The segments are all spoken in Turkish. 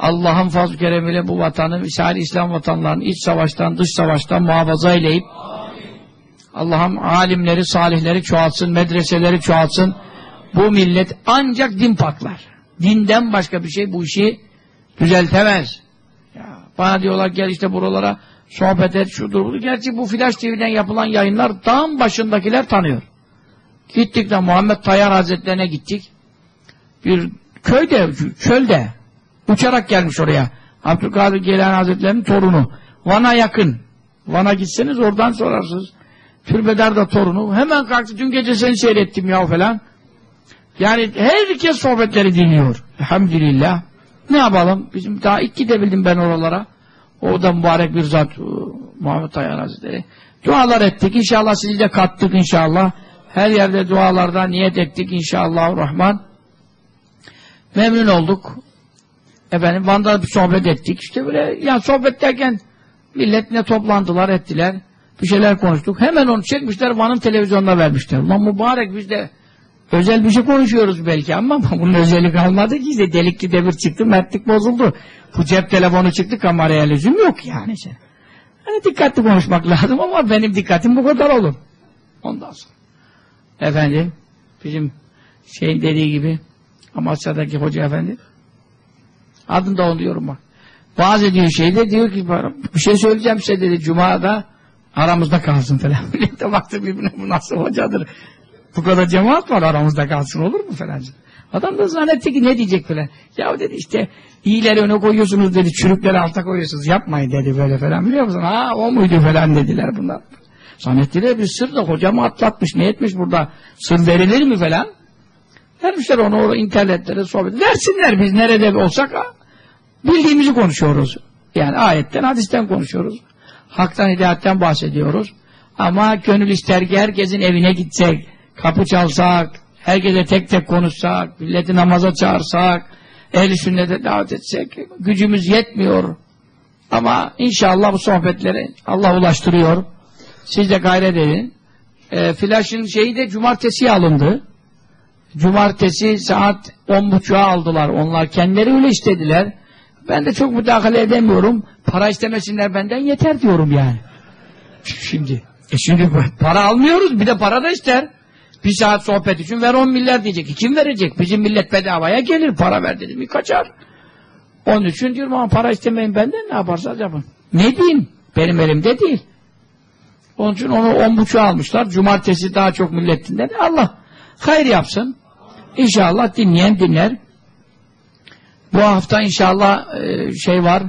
Allah'ın fazl-ı keremiyle bu vatanı, misali İslam vatanlarını iç savaştan, dış savaştan muhafaza eyleyip Allah'ım alimleri, salihleri çoğaltsın, medreseleri çoğaltsın. Bu millet ancak din paklar. Dinden başka bir şey bu işi düzeltemez. Ya, bana diyorlar gel işte buralara sohbet et, şudur budur. Gerçi bu Flash TV'den yapılan yayınlar dağın başındakiler tanıyor. Gittik de Muhammed Tayyar Hazretlerine gittik. Bir köyde, çölde uçarak gelmiş oraya. Abdülkadir Geylani Hazretleri'nin torunu. Van'a yakın. Van'a gitseniz oradan sorarsınız. Türbedar da torunu. Hemen kalktı. Dün gece seni seyrettim ya falan. Yani herkes sohbetleri dinliyor. Elhamdülillah. Ne yapalım? Bizim daha ilk gidebildim ben oralara. O da mübarek bir zat Muhammed Tayyar Hazretleri. Dualar ettik. İnşallah sizi de kattık inşallah. Her yerde dualarda niyet ettik inşallah Rahman. Memnun olduk. Efendim Van'da bir sohbet ettik. İşte böyle ya sohbet derken millet ne toplandılar ettiler. Bir şeyler konuştuk. Hemen onu çekmişler Van'ın televizyonuna vermişler. Ulan mübarek biz de özel bir şey konuşuyoruz belki ama bunun özellik kalmadı ki işte delikli devir çıktı, mertlik bozuldu. Bu cep telefonu çıktı, kameraya lüzum yok yani. Hani dikkatli konuşmak lazım ama benim dikkatim bu kadar olur. Ondan sonra. Efendim, bizim şeyin dediği gibi Amasya'daki hoca efendi adını da diyorum bak. Bazı ediyor şeyde diyor ki bir şey söyleyeceğim size dedi Cuma'da aramızda kalsın falan. Millete baktı birbirine bu nasıl hocadır. Bu kadar cemaat var aramızda kalsın olur mu falan. Adam da zannetti ki ne diyecek falan. Ya dedi işte iyileri öne koyuyorsunuz dedi, çürükleri alta koyuyorsunuz. Yapmayın dedi böyle falan biliyor musun? Ha o muydu falan dediler bunlar. Zannettiler bir sır da hocamı atlatmış, ne etmiş burada? Sır verilir mi falan? Vermişler onu orada internetlere sohbet. Versinler biz nerede olsak bildiğimizi konuşuyoruz. Yani ayetten, hadisten konuşuyoruz. Haktan, hidayetten bahsediyoruz. Ama gönül ister ki herkesin evine gitsek, kapı çalsak, herkese tek tek konuşsak, milleti namaza çağırsak, ehl-i sünnete davet etsek, gücümüz yetmiyor. Ama inşallah bu sohbetleri Allah ulaştırıyor. Siz de gayret edin. E, Flaş'ın şeyi de cumartesiye alındı. Cumartesi saat on buçuğa aldılar. Onlar kendileri öyle istediler. Ben de çok müdahale edemiyorum. Para istemesinler benden yeter diyorum yani. Şimdi. E şimdi para almıyoruz bir de para da ister. Bir saat sohbet için ver 10 milyar diyecek. Kim verecek? Bizim millet bedavaya gelir. Para ver dedim mi kaçar. Onun için diyorum ama para istemeyin benden ne yaparsanız yapın. Ne diyeyim? Benim elimde değil. Onun için onu on buçuğa almışlar. Cumartesi daha çok millet dinler. Allah hayır yapsın. İnşallah dinleyen dinler. Bu hafta inşallah e, şey var.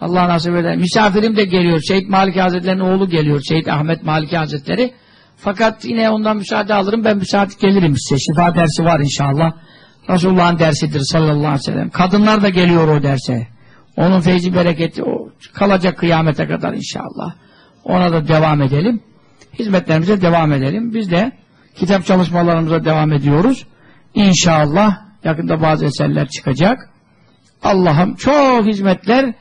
Allah nasip eder. Misafirim de geliyor. Seyit Maliki Hazretleri'nin oğlu geliyor. Seyit Ahmet Maliki Hazretleri. Fakat yine ondan müsaade alırım. Ben müsaade gelirim size. Şifa dersi var inşallah. Resulullah'ın dersidir sallallahu aleyhi ve sellem. Kadınlar da geliyor o derse. Onun feyzi bereketi o kalacak kıyamete kadar inşallah. Ona da devam edelim. Hizmetlerimize devam edelim. Biz de kitap çalışmalarımıza devam ediyoruz. İnşallah yakında bazı eserler çıkacak. Allah'ım çok hizmetler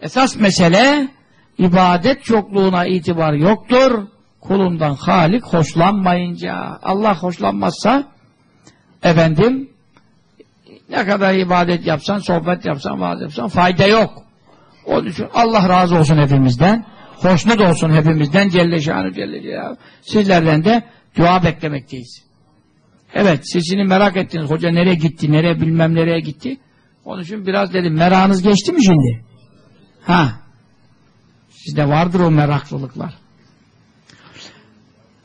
esas mesele ibadet çokluğuna itibar yoktur. Kulundan Halik hoşlanmayınca Allah hoşlanmazsa efendim ne kadar ibadet yapsan, sohbet yapsan, vaaz yapsan fayda yok. Onun için Allah razı olsun hepimizden. Hoşnut olsun hepimizden Celle Şanı Celle Celaluhu. Sizlerden de dua beklemekteyiz. Evet, sizini merak ettiniz. Hoca nereye gitti, nereye bilmem nereye gitti. Onun için biraz dedim, merakınız geçti mi şimdi? Ha. Sizde vardır o meraklılıklar.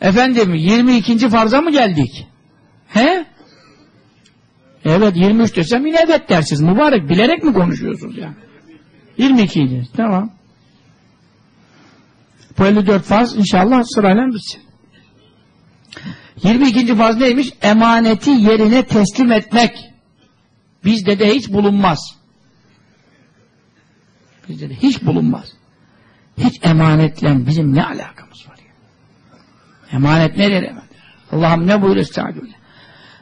Efendim, 22. farza mı geldik? He? Evet, 23 desem yine evet dersiniz. Mübarek, bilerek mi konuşuyorsunuz yani? 22. Tamam. Bu 54 farz inşallah sırayla bitsin. 22. farz neymiş? Emaneti yerine teslim etmek. Bizde de hiç bulunmaz. Bizde de hiç bulunmaz. Hiç emanetle bizim ne alakamız var ya? Emanet nedir emanet? Allah'ım ne buyuruyor estağfirullah?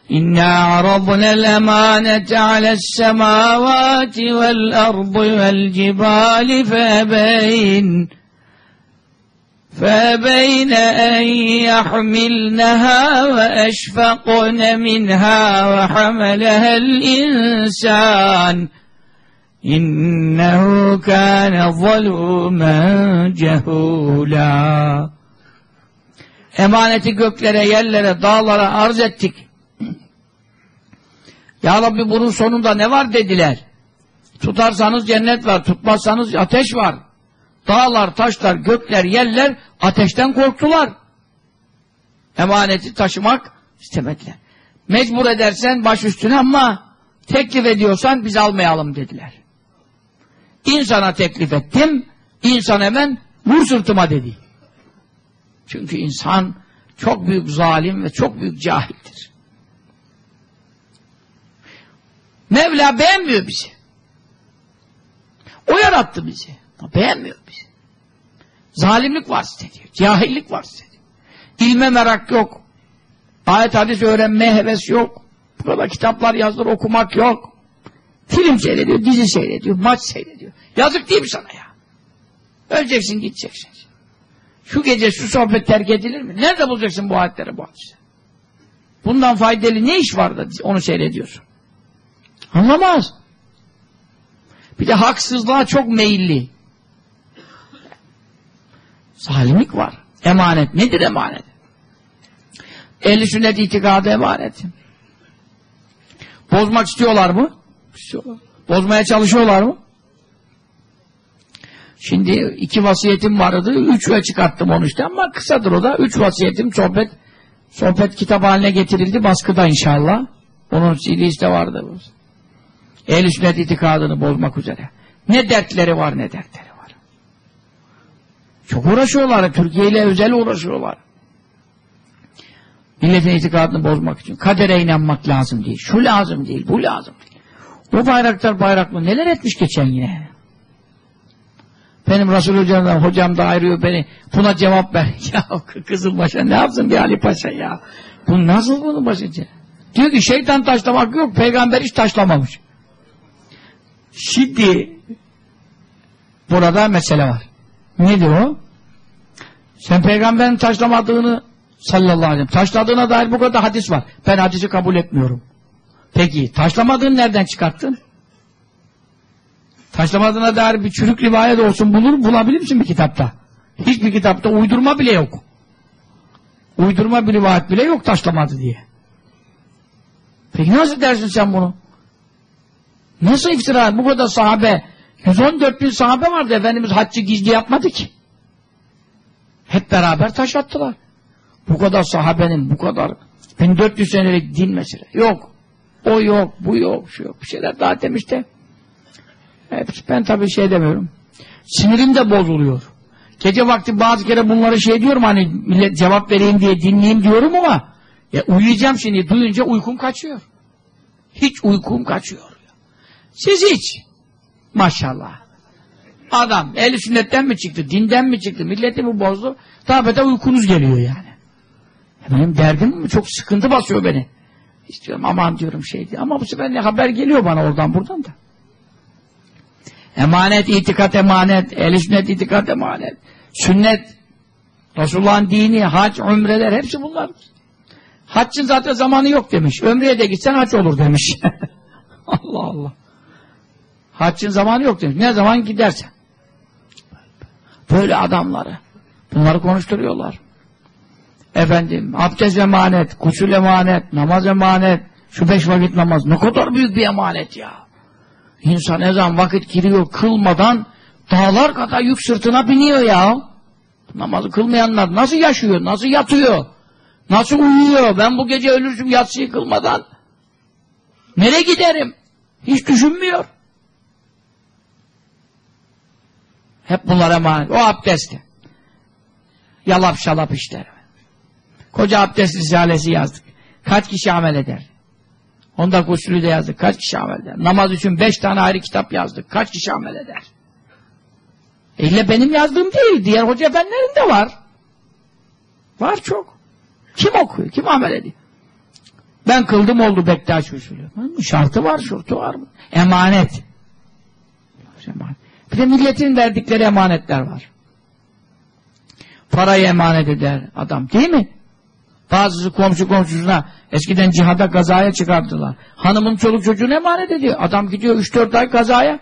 İnna aradna'l emanete ale's semavati vel ardı vel cibali febeyn فأبين أن يحملنها وأشفقن منها وحملها الإنسان innehu kâne zalûmen cehûlâ. Emaneti göklere, yerlere, dağlara arz ettik. Ya Rabbi bunun sonunda ne var dediler. Tutarsanız cennet var, tutmazsanız ateş var. Dağlar, taşlar, gökler, yerler ateşten korktular. Emaneti taşımak istemediler. Mecbur edersen baş üstüne ama teklif ediyorsan biz almayalım dediler. İnsana teklif ettim, insan hemen vur sırtıma dedi. Çünkü insan çok büyük zalim ve çok büyük cahildir. Mevla beğenmiyor bizi. O yarattı bizi. Beğenmiyor bizi. Zalimlik var diyor. Cahillik var diyor. İlme merak yok. Ayet hadis öğrenmeye heves yok. Bu kadar kitaplar yazdır okumak yok. Film seyrediyor, dizi seyrediyor, maç seyrediyor. Yazık değil mi sana ya? Öleceksin, gideceksin. Şu gece şu sohbet terk edilir mi? Nerede bulacaksın bu ayetleri bu hadise? Bundan faydalı ne iş var da onu seyrediyorsun? Anlamaz. Bir de haksızlığa çok meyilli. Zalimlik var. Emanet. Nedir emanet? Ehli sünnet itikadı emanet. Bozmak istiyorlar mı? İstiyorlar. Bozmaya çalışıyorlar mı? Şimdi iki vasiyetim vardı. Üç ve çıkarttım onu işte ama kısadır o da. Üç vasiyetim sohbet sohbet kitap haline getirildi baskıda inşallah. Onun CD'si de vardı. Ehl-i sünnet itikadını bozmak üzere. Ne dertleri var ne dertleri. Çok uğraşıyorlar. Türkiye ile özel uğraşıyorlar. Milletin itikadını bozmak için. Kadere inanmak lazım değil. Şu lazım değil, bu lazım değil. Bu bayraktar bayraklı neler etmiş geçen yine. Benim Resul Hocam'dan hocam da ayrıyor beni. Buna cevap ver. Ya Kızılbaşa ne yapsın bir Ali Paşa ya. Bu nasıl bunu başıca? Diyor ki şeytan taşlamak yok. Peygamber hiç taşlamamış. Şimdi burada mesele var. Nedir o? Sen peygamberin taşlamadığını sallallahu aleyhi ve sellem taşladığına dair bu kadar hadis var. Ben hadisi kabul etmiyorum. Peki taşlamadığını nereden çıkarttın? Taşlamadığına dair bir çürük rivayet olsun bulur, bulabilir misin bir kitapta? Hiçbir kitapta uydurma bile yok. Uydurma bir rivayet bile yok taşlamadı diye. Peki nasıl dersin sen bunu? Nasıl iftira? Bu kadar sahabe 114 bin sahabe vardı. Efendimiz haccı gizli yapmadı ki. Hep beraber taş attılar. Bu kadar sahabenin, bu kadar 1400 senelik din mesela. Yok. O yok, bu yok, şu yok. Bir şeyler daha demiş de. Hepsi, ben tabii şey demiyorum. Sinirim de bozuluyor. Gece vakti bazı kere bunları şey diyorum hani millet cevap vereyim diye dinleyeyim diyorum ama ya uyuyacağım şimdi duyunca uykum kaçıyor. Hiç uykum kaçıyor. Siz hiç. Maşallah. Adam eli sünnetten mi çıktı, dinden mi çıktı, milleti mi bozdu? Tabi uykunuz geliyor yani. Benim derdim mi? Çok sıkıntı basıyor beni. İstiyorum aman diyorum şeydi. Ama bu sefer ne haber geliyor bana oradan buradan da. Emanet, itikat emanet, el sünnet itikat emanet, sünnet, Resulullah'ın dini, hac, umreler hepsi bunlar. Haccın zaten zamanı yok demiş. Ömreye de gitsen hac olur demiş. Allah Allah. Haccın zamanı yok demiş. Ne zaman gidersen. Böyle adamları. Bunları konuşturuyorlar. Efendim, abdest emanet, kusül emanet, namaz emanet, şu beş vakit namaz. Ne kadar büyük bir emanet ya. İnsan ne zaman vakit giriyor kılmadan dağlar kadar yük sırtına biniyor ya. Namazı kılmayanlar nasıl yaşıyor, nasıl yatıyor, nasıl uyuyor? Ben bu gece ölürsüm yatsıyı kılmadan. Nereye giderim? Hiç düşünmüyor. Hep bunlar emanet. O abdesti. Yalap şalap işler. Koca abdest risalesi yazdık. Kaç kişi amel eder? Onda kusulü de yazdık. Kaç kişi amel eder? Namaz için beş tane ayrı kitap yazdık. Kaç kişi amel eder? İlle benim yazdığım değil. Diğer hoca efendilerin de var. Var çok. Kim okuyor? Kim amel ediyor? Ben kıldım oldu Bektaş usulü. Şartı var, şurtu var? Emanet. Bir de milletin verdikleri emanetler var. Parayı emanet eder adam değil mi? Bazısı komşu komşusuna eskiden cihada kazaya çıkarttılar. Hanımın çoluk çocuğunu emanet ediyor. Adam gidiyor 3-4 ay Cihat